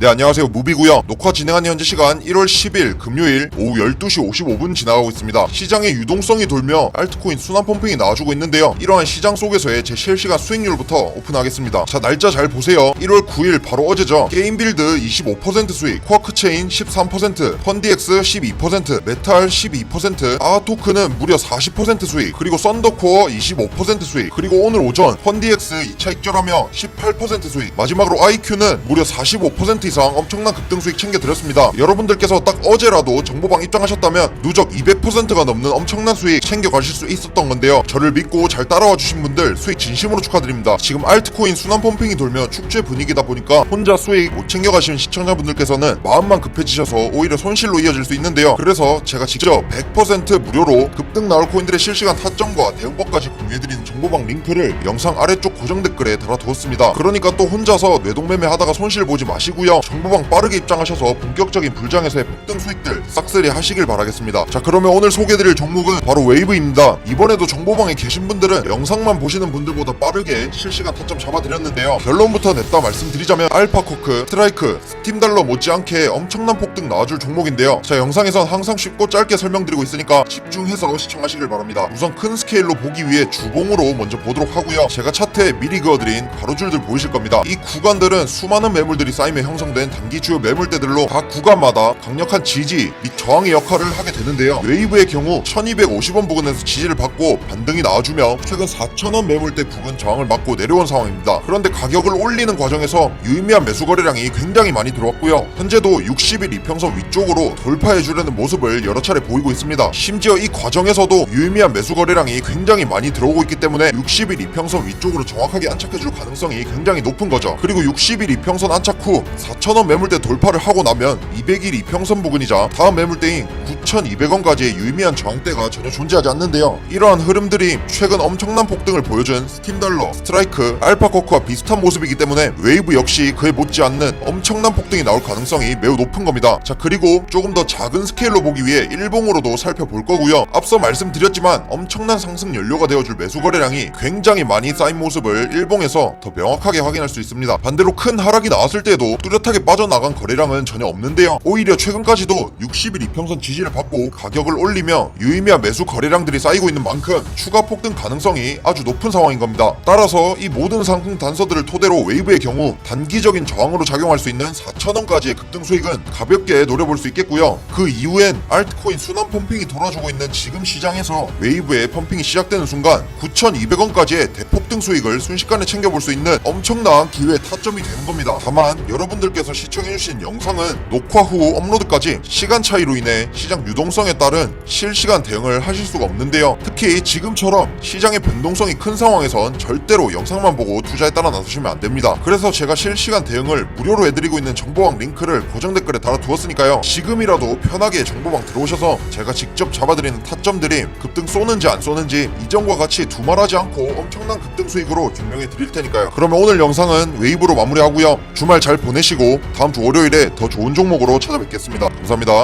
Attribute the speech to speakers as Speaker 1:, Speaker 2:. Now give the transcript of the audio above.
Speaker 1: 네 안녕하세요. 무비고요. 녹화 진행하는 현재 시간 1월 10일 금요일 오후 12시 55분 지나가고 있습니다. 시장의 유동성이 돌며 알트코인 순환 펌핑이 나와주고 있는데요. 이러한 시장 속에서의 제 실시간 수익률부터 오픈하겠습니다. 자 날짜 잘 보세요. 1월 9일 바로 어제죠. 게임빌드 25% 수익 쿼크체인 13% 펀디엑스 12% 메탈 12% 아토크는 무려 40% 수익 그리고 썬더코어 25% 수익 그리고 오늘 오전 펀디엑스 2차 익절하며 18% 수익 마지막으로 IQ는 무려 45% 이상 엄청난 급등 수익 챙겨드렸습니다. 여러분들께서 딱 어제라도 정보방 입장하셨다면 누적 200%가 넘는 엄청난 수익 챙겨가실 수 있었던 건데요. 저를 믿고 잘 따라와 주신 분들 수익 진심으로 축하드립니다. 지금 알트코인 순환 펌핑이 돌며 축제 분위기다 보니까 혼자 수익 못 챙겨가시는 시청자분들께서는 마음만 급해지셔서 오히려 손실로 이어질 수 있는데요. 그래서 제가 직접 100% 무료로 급등 나올 코인들의 실시간 타점과 대응법까지 공유해드리는 정보방 링크를 영상 아래쪽 고정 댓글에 달아두었습니다. 그러니까 또 혼자서 뇌동매매 하다가 손실 보지 마시고요. 정보방 빠르게 입장하셔서 본격적인 불장에서의 폭등 수익들 싹쓸이 하시길 바라겠습니다. 자 그러면 오늘 소개해드릴 종목은 바로 웨이브입니다. 이번에도 정보방에 계신 분들은 영상만 보시는 분들보다 빠르게 실시간 타점 잡아드렸는데요. 결론부터 냈다 말씀드리자면 알파코크, 스트라이크, 스팀달러 못지않게 엄청난 폭등 나와줄 종목인데요. 자 영상에선 항상 쉽고 짧게 설명드리고 있으니까 집중해서 시청하시길 바랍니다. 우선 큰 스케일로 보기 위해 주봉으로 먼저 보도록 하고요. 제가 차트에 미리 그어드린 가로줄들 보이실 겁니다. 이 구간들은 수많은 매물들이 쌓이며 형성된 단기 주요 매물대들로 각 구간마다 강력한 지지 및 저항의 역할을 하게 되는데요. 웨이브의 경우 1250원 부근에서 지지를 받고 반등이 나와주며 최근 4000원 매물대 부근 저항을 맞고 내려온 상황입니다. 그런데 가격을 올리는 과정에서 유의미한 매수 거래량이 굉장히 많이 들어왔고요. 현재도 60일 이평선 위쪽으로 돌파해 주려는 모습을 여러 차례 보이고 있습니다. 심지어 이 과정에서도 유의미한 매수 거래량이 굉장히 많이 들어오고 있기 때문에 60일 이평선 위쪽으로 정확하게 안착해 줄 가능성이 굉장히 높은 거죠. 그리고 60일 이평선 안착 후 4,000원 매물대 돌파를 하고 나면 200일 이평선 부근이자 다음 매물대인 9,200원까지의 유의미한 저항대가 전혀 존재하지 않는데요. 이러한 흐름들이 최근 엄청난 폭등을 보여준 스팀달러, 스트라이크, 알파코크와 비슷한 모습이기 때문에 웨이브 역시 그에 못지않는 엄청난 폭등이 나올 가능성이 매우 높은 겁니다. 자 그리고 조금 더 작은 스케일로 보기 위해 일봉으로도 살펴볼 거고요. 앞서 말씀드렸지만 엄청난 상승 연료가 되어줄 매수 거래량이 굉장히 많이 쌓인 모습을 일봉에서 더 명확하게 확인할 수 있습니다. 반대로 큰 하락이 나왔을 때도 뚜렷하게 빠져나간 거래량은 전혀 없는데요. 오히려 최근까지도 60일 이평선 지지를 받고 가격을 올리며 유의미한 매수 거래량들이 쌓이고 있는 만큼 추가 폭등 가능성이 아주 높은 상황인 겁니다. 따라서 이 모든 상승 단서들을 토대로 웨이브의 경우 단기적인 저항으로 작용할 수 있는 4,000원까지의 급등 수익은 가볍게 노려볼 수 있겠고요. 그 이후엔 알트코인 순환 펌핑이 돌아주고 있는 지금 시장에서 웨이브의 펌핑이 시작되는 순간 9,200원까지의 대폭등 수익을 순식간에 챙겨볼 수 있는 엄청난 기회의 타점이 되는 겁니다. 다만 여러분들께서 시청해주신 영상은 녹화 후 업로드까지 시간 차이로 인해 시장 유동성에 따른 실시간 대응을 하실 수가 없는데요. 특히 지금처럼 시장의 변동성이 큰 상황에선 절대로 영상만 보고 투자에 따라 나서시면 안 됩니다. 그래서 제가 실시간 대응을 무료로 해드리고 있는 정보방 링크를 고정 댓글에 달아두었으니까요. 지금이라도 편하게 정보방 들어오셔서 제가 직접 잡아드리는 타점들이 급등 쏘는지 안 쏘는지 이전과 같이 두말하지 않고 엄청난 급등 수익으로 증명해 드릴 테니까요. 그러면 오늘 영상은 웨이브로 마무리하고요. 주말 잘 보내시고 다음 주 월요일에 더 좋은 종목으로 찾아뵙겠습니다. 감사합니다.